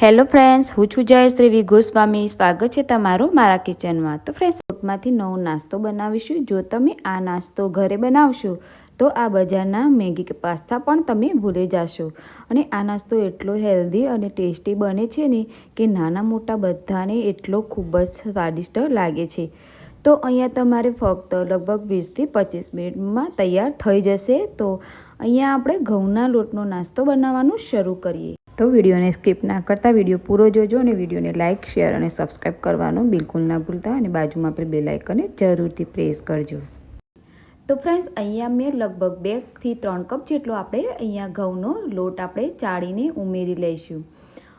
Hello friends, હું છું જયશ્રી ગોસ્વામી. સ્વાગત છે તમારું મારા કિચનમાં. તો ફ્રેન્ડ્સ લોટમાંથી નવો નાસ્તો બનાવીશું. જો તમે આ નાસ્તો ઘરે બનાવશો, તો આ બજારના મેગી કે પાસ્તા પણ તમે ભૂલી જશો. અને આ નાસ્તો એટલો હેલ્ધી અને ટેસ્ટી બને છે ને કે નાના મોટા બધાને એટલો ખૂબ જ સ્વાદિષ્ટ લાગે છે. તો અહીંયા તમારે ફક્ત લગભગ વીસથી પચીસ મિનિટમાં તૈયાર થઈ જશે. તો અહીંયા આપણે ઘઉંના લોટનો નાસ્તો બનાવવાનું શરૂ કરીએ. તો વિડીયોને સ્કીપ ના કરતા, વીડિયો પૂરો જોજો અને વિડીયોને લાઇક શેર અને સબસ્ક્રાઈબ કરવાનું બિલકુલ ના ભૂલતા અને બાજુમાં આપણે બે લાઇકને જરૂરથી પ્રેસ કરજો. તો ફ્રેન્ડ્સ, અહીંયા મેં લગભગ બેથી ત્રણ કપ જેટલો આપણે અહીંયા ઘઉંનો લોટ આપણે ચાળીને ઉમેરી લઈશું.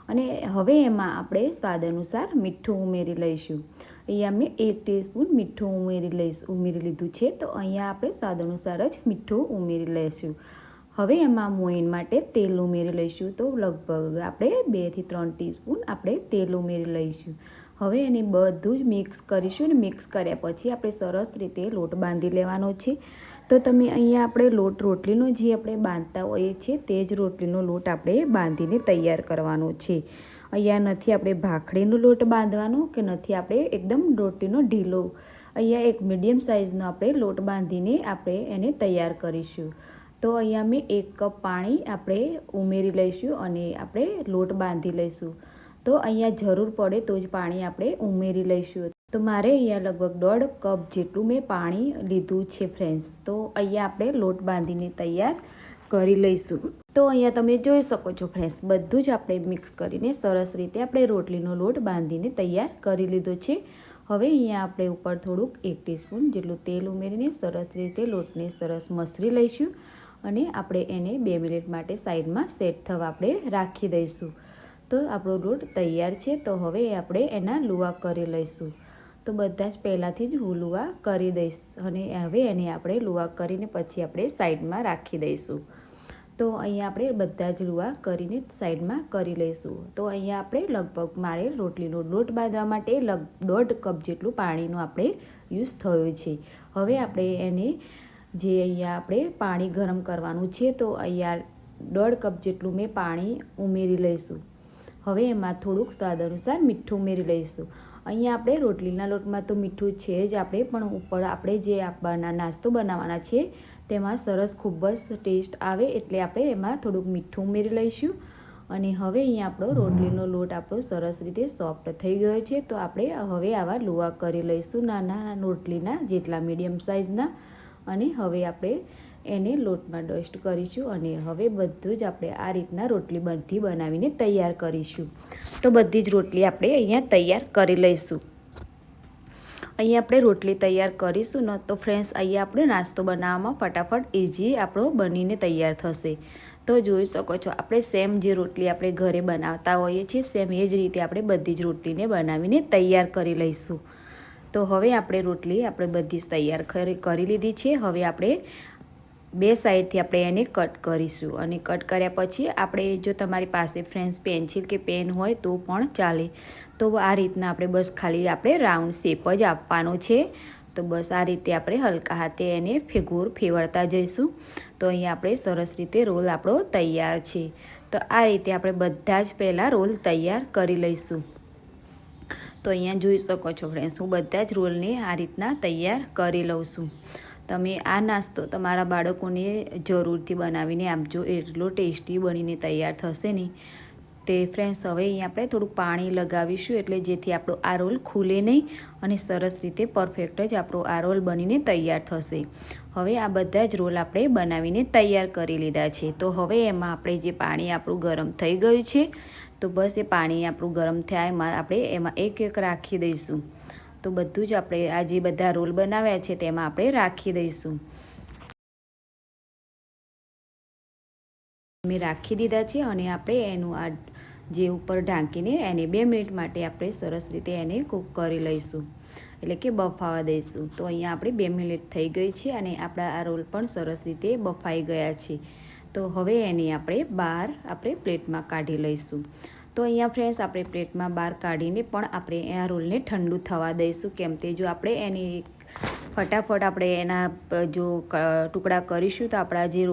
અને હવે એમાં આપણે સ્વાદ અનુસાર મીઠું ઉમેરી લઈશું. અહીંયા મેં એક ટીસ્પૂન મીઠું ઉમેરી લઈશ, ઉમેરી લીધું છે. તો અહીંયા આપણે સ્વાદ અનુસાર જ મીઠું ઉમેરી લઈશું. હવે એમાં મોઈન માટે તેલ ઉમેરી લઈશું તો લગભગ આપણે બેથી ત્રણ ટીસ્પૂન આપણે તેલ ઉમેરી લઈશું. હવે એને બધું જ મિક્સ કરીશું ને મિક્સ કર્યા પછી આપણે સરસ રીતે લોટ બાંધી લેવાનો છે. તો તમે અહીંયા આપણે લોટ રોટલીનો જે આપણે બાંધતા હોઈએ છીએ તે જ રોટલીનો લોટ આપણે બાંધીને તૈયાર કરવાનો છે. અહીંયા નથી આપણે ભાખડીનો લોટ બાંધવાનો કે નથી આપણે એકદમ રોટલીનો ઢીલો. અહીંયા એક મીડિયમ સાઇઝનો આપણે લોટ બાંધીને આપણે એને તૈયાર કરીશું. તો અહીંયા મેં એક કપ પાણી આપણે ઉમેરી લઈશું અને આપણે લોટ બાંધી લઈશું. તો અહીંયા જરૂર પડે તો જ પાણી આપણે ઉમેરી લઈશું. તો મારે અહીંયા લગભગ દોઢ કપ જેટલું મેં પાણી લીધું છે ફ્રેન્ડ્સ તો અહીંયા આપણે લોટ બાંધીને તૈયાર કરી લઈશું. તો અહીંયા તમે જોઈ શકો છો ફ્રેન્ડ્સ બધું જ આપણે મિક્સ કરીને સરસ રીતે આપણે રોટલીનો લોટ બાંધીને તૈયાર કરી લીધો છે. હવે અહીંયા આપણે ઉપર થોડુંક એક ટીસ્પૂન જેટલું તેલ ઉમેરીને સરસ રીતે લોટને સરસ મસરી લઈશું. અને આપણે એને બે મિનિટ માટે સાઈડમાં સેટ થવા આપણે રાખી દઈશું. તો આપણો લોટ તૈયાર છે, તો હવે આપણે એના લુવા કરી લઈશું. તો બધા જ પહેલાંથી જ હું લુવા કરી દઈશ અને હવે એને આપણે લુવા કરીને પછી આપણે સાઈડમાં રાખી દઈશું. તો અહીંયા આપણે બધા જ લુવા કરીને સાઈડમાં કરી લઈશું. તો અહીંયા આપણે લગભગ મારે રોટલીનો લોટ બાંધવા માટે લગ દોઢ કપ જેટલું પાણીનો આપણે યુઝ થયો છે. હવે આપણે એને જે અહીંયા આપણે પાણી ગરમ કરવાનું છે, તો અહીંયા દોઢ કપ જેટલું મેં પાણી ઉમેરી લઈશું. હવે એમાં થોડુંક સ્વાદ અનુસાર મીઠું ઉમેરી લઈશું. અહીંયા આપણે રોટલીના લોટમાં તો મીઠું છે જ આપણે, પણ ઉપર આપણે જે આપવાના નાસ્તો બનાવવાના છે, તેમાં સરસ ખૂબ જ ટેસ્ટ આવે એટલે આપણે એમાં થોડુંક મીઠું ઉમેરી લઈશું. અને હવે અહીંયા આપણો રોટલીનો લોટ આપણો સરસ રીતે સોફ્ટ થઈ ગયો છે, તો આપણે હવે આવા લુવા કરી લઈશું નાના રોટલીના જેટલા મીડિયમ સાઇઝના અને હવે આપણે એને લોટમાં ડસ્ટ કરીશું અને હવે બધું જ આપણે આ રીતના રોટલી બધી બનાવીને તૈયાર કરીશું. તો બધી જ રોટલી આપણે અહીંયા તૈયાર કરી લઈશું. અહીંયા આપણે રોટલી તૈયાર કરીશું, ને તો ફ્રેન્ડ્સ અહીંયા આપણે નાસ્તો બનાવવામાં ફટાફટ ઇઝી આપણો બનીને તૈયાર થશે. તો જોઈ શકો છો, આપણે સેમ જે રોટલી આપણે ઘરે બનાવતા હોઈએ છીએ સેમ એ જ રીતે આપણે બધી જ રોટલીને બનાવીને તૈયાર કરી લઈશું. તો હવે આપણે રોટલી આપણે બધી જ તૈયાર કરી લીધી છે. હવે આપણે બે સાઈડથી આપણે એને કટ કરીશું અને કટ કર્યા પછી આપણે જો તમારી પાસે ફ્રેન્ડ્સ પેન્સિલ કે પેન હોય તો પણ ચાલે. તો આ રીતના આપણે બસ ખાલી આપણે રાઉન્ડ શેપ જ આપવાનો છે. તો બસ આ રીતે આપણે હલકા હાથે એને ફેગોર ફેવડતા જઈશું. તો અહીંયા આપણે સરસ રીતે રોલ આપણો તૈયાર છે. તો આ રીતે આપણે બધા જ પહેલાં રોલ તૈયાર કરી લઈશું. તો અહીંયા જોઈ શકો છો ફ્રેન્ડ્સ હું બધા જ રોલને આ રીતના તૈયાર કરી લઉં છું. તમે આ નાસ્તો તમારા બાળકોને જરૂરથી બનાવીને આપજો, એટલો ટેસ્ટી બનીને તૈયાર થશે ને તે ફ્રેન્ડ્સ હવે અહીંયા આપણે થોડું પાણી લગાવીશું એટલે જેથી આપણો આ રોલ ખુલે નહીં અને સરસ રીતે પરફેક્ટ જ આપણો આ રોલ બનીને તૈયાર થશે. હવે આ બધા જ રોલ આપણે બનાવીને તૈયાર કરી લીધા છે. તો હવે એમાં આપણે જે પાણી આપણું ગરમ થઈ ગયું છે, તો બસ એ પાણી આપણું ગરમ થાય એમાં આપણે એમાં એક એક રાખી દઈશું. તો બધું જ આપણે આ જે બધા રોલ બનાવ્યા છે તેમાં આપણે રાખી દઈશું. મેં રાખી દીધા છે અને આપણે એનું આ જે ઉપર ઢાંકીને એને બે મિનિટ માટે આપણે સરસ રીતે એને કૂક કરી લઈશું. એટલે કે બફાવા દઈશું. તો અહીંયા આપણે બે મિનિટ થઈ ગઈ છે અને આપણા આ રોલ પણ સરસ રીતે બફાઈ ગયા છે. તો હવે એની આપણે બહાર આપણે પ્લેટમાં કાઢી લઈશું. તો અહીંયા ફ્રેન્ડ્સ, આપણે પ્લેટમાં બહાર કાઢીને પણ આપણે આ રોલને ઠંડુ થવા દઈશું. કેમ તે જો આપણે એની ફટાફટ આપણે એના જો ટુકડા કરીશું તો આપણા જે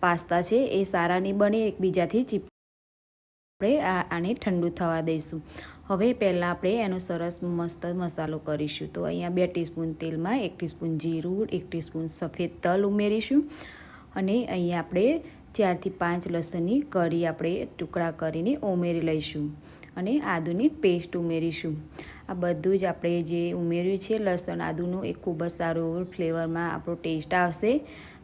પાસ્તા છે, એ સારા નહીં બને એકબીજાથી ચીપ આપણે આને ઠંડુ થવા દઈશું. હવે પહેલાં આપણે એનો સરસ મસ્ત મસાલો કરીશું. તો અહીંયા બે ટીસ્પૂન તેલમાં, એક ટીસ્પૂન જીરું, એક ટીસ્પૂન સફેદ તલ ઉમેરીશું. અને અહીંયા આપણે ચારથી પાંચ લસણની કઢી આપણે ટુકડા કરીને ઉમેરી લઈશું. અને આદુની પેસ્ટ ઉમેરીશું. આ બધું જ આપણે જે ઉમેર્યું છે, લસણ આદુનું, એ ખૂબ જ સારું ફ્લેવરમાં આપણો ટેસ્ટ આવશે.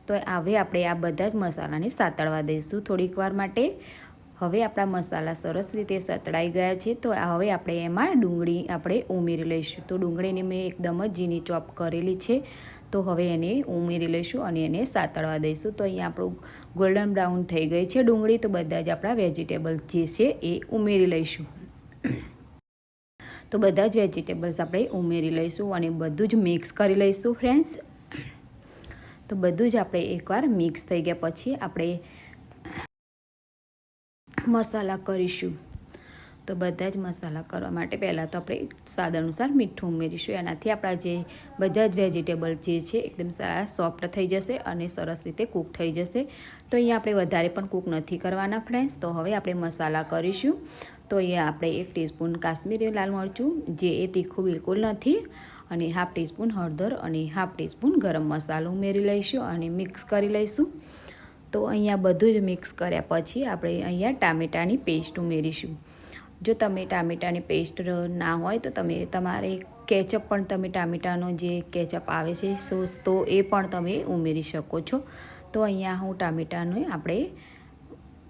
તો હવે આપણે આ બધા જ મસાલાને સાતળવા દઈશું થોડીક વાર માટે. હવે આપણા મસાલા સરસ રીતે સતળાઈ ગયા છે તો હવે આપણે એમાં ડુંગળી આપણે ઉમેરી લઈશું. તો ડુંગળીને મેં એકદમ જ ઝીણી ચોપ કરેલી છે. તો હવે એને ઉમેરી લઈશું અને એને સાતળવા દઈશું. તો અહીંયા આપણું ગોલ્ડન બ્રાઉન થઈ ગઈ છે ડુંગળી. તો બધા જ આપણા વેજીટેબલ જે છે એ ઉમેરી લઈશું. તો બધા જ વેજીટેબલ્સ આપણે ઉમેરી લઈશું અને બધું જ મિક્સ કરી લઈશું ફ્રેન્ડ્સ તો બધું જ આપણે એકવાર મિક્સ થઈ ગયા પછી આપણે મસાલા કરીશું. તો બધા જ મસાલા કરવા માટે પહેલાં તો આપણે સ્વાદ અનુસાર મીઠું ઉમેરીશું. એનાથી આપણા જે બધા જ વેજીટેબલ જે છે, એકદમ સારા સોફ્ટ થઈ જશે અને સરસ રીતે કૂક થઈ જશે. તો અહીંયા આપણે વધારે પણ કૂક નથી કરવાના ફ્રેન્ડ્સ તો હવે આપણે મસાલા કરીશું. તો અહીંયા આપણે એક ટીસ્પૂન કાશ્મીરી લાલ મરચું, જે એ તીખું બિલકુલ નથી. અને હાફ ટીસ્પૂન હળદર અને હાફ ટીસ્પૂન ગરમ મસાલો ઉમેરી લઈશું અને મિક્સ કરી લઈશું. તો અહીંયા બધું જ મિક્સ કર્યા પછી આપણે અહીંયા ટામેટાની પેસ્ટ ઉમેરીશું. જો તમે ટામેટાની પેસ્ટ ના હોય તો તમે તમારે કેચઅપ પણ તમે ટામેટાનો જે કેચઅપ આવે છે સોસ તો એ પણ તમે ઉમેરી શકો છો. તો અહીંયા હું ટામેટાનો આપણે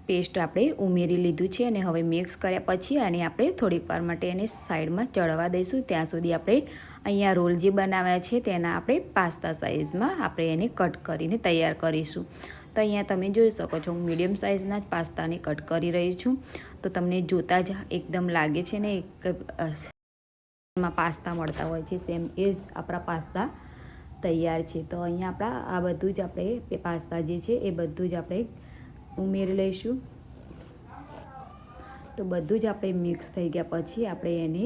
પેસ્ટ આપણે ઉમેરી લીધું છે અને હવે મિક્સ કર્યા પછી અને આપણે થોડીક વાર માટે એને સાઈડમાં ચડવા દઈશું. ત્યાં સુધી આપણે અહીંયા રોલ જે બનાવ્યા છે તેના આપણે પાસ્તા સાઇઝમાં આપણે એને કટ કરીને તૈયાર કરીશું. તો અહીંયા તમે જોઈ શકો છો, હું મીડિયમ સાઇઝના જ પાસ્તાને કટ કરી રહી છું. તો તમને જોતાં જ એકદમ લાગે છે ને, એક માં પાસ્તા મળતા હોય છે, સેમ એ જ આપણા પાસ્તા તૈયાર છે. તો અહીંયા આપણા, આ બધું જ આપણે પાસ્તા જે છે એ બધું જ આપણે ઉમેરી લઈશું. તો બધું જ આપણે મિક્સ થઈ ગયા પછી આપણે એને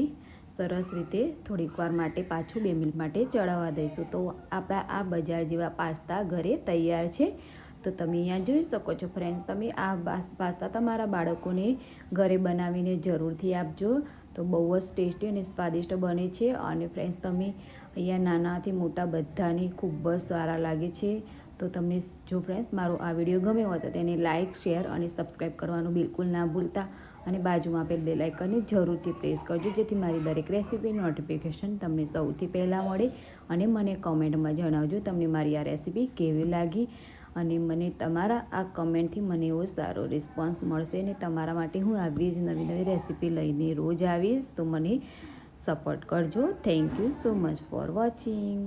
સરસ રીતે થોડીક વાર માટે પાછું બે મિનિટ માટે ચડાવવા દઈશું. તો આપણા આ બજાર જેવા પાસ્તા ઘરે તૈયાર છે. તો તમે અહીંયા જોઈ શકો છો ફ્રેન્ડ્સ, તમે આ પાસ્તા તમારા બાળકોને ઘરે બનાવીને જરૂરથી આપજો. તો બહુ જ ટેસ્ટી અને સ્વાદિષ્ટ બને છે અને ફ્રેન્ડ્સ, તમે અહીંયા નાનાથી મોટા બધાને ખૂબ જ સારા લાગે છે. તો તમને જો ફ્રેન્ડ્સ, મારો આ વીડિયો ગમ્યો હોય તો તેને લાઇક શેર અને સબસ્ક્રાઈબ કરવાનું બિલકુલ ના ભૂલતા. અને બાજુમાં આપેલ બે લાઇકનને જરૂરથી પ્રેસ કરજો, જેથી મારી દરેક રેસીપી નોટિફિકેશન તમને સૌથી પહેલાં મળે. અને મને કમેન્ટમાં જણાવજો તમને મારી આ રેસીપી કેવી લાગી, અને મને તમારા આ કમેન્ટથી મને એવો સારો રિસ્પોન્સ મળશે અને તમારા માટે હું આવી જ નવી નવી રેસીપી લઈને રોજ આવીશ. તો મને સપોર્ટ કરજો. Thank you so much for watching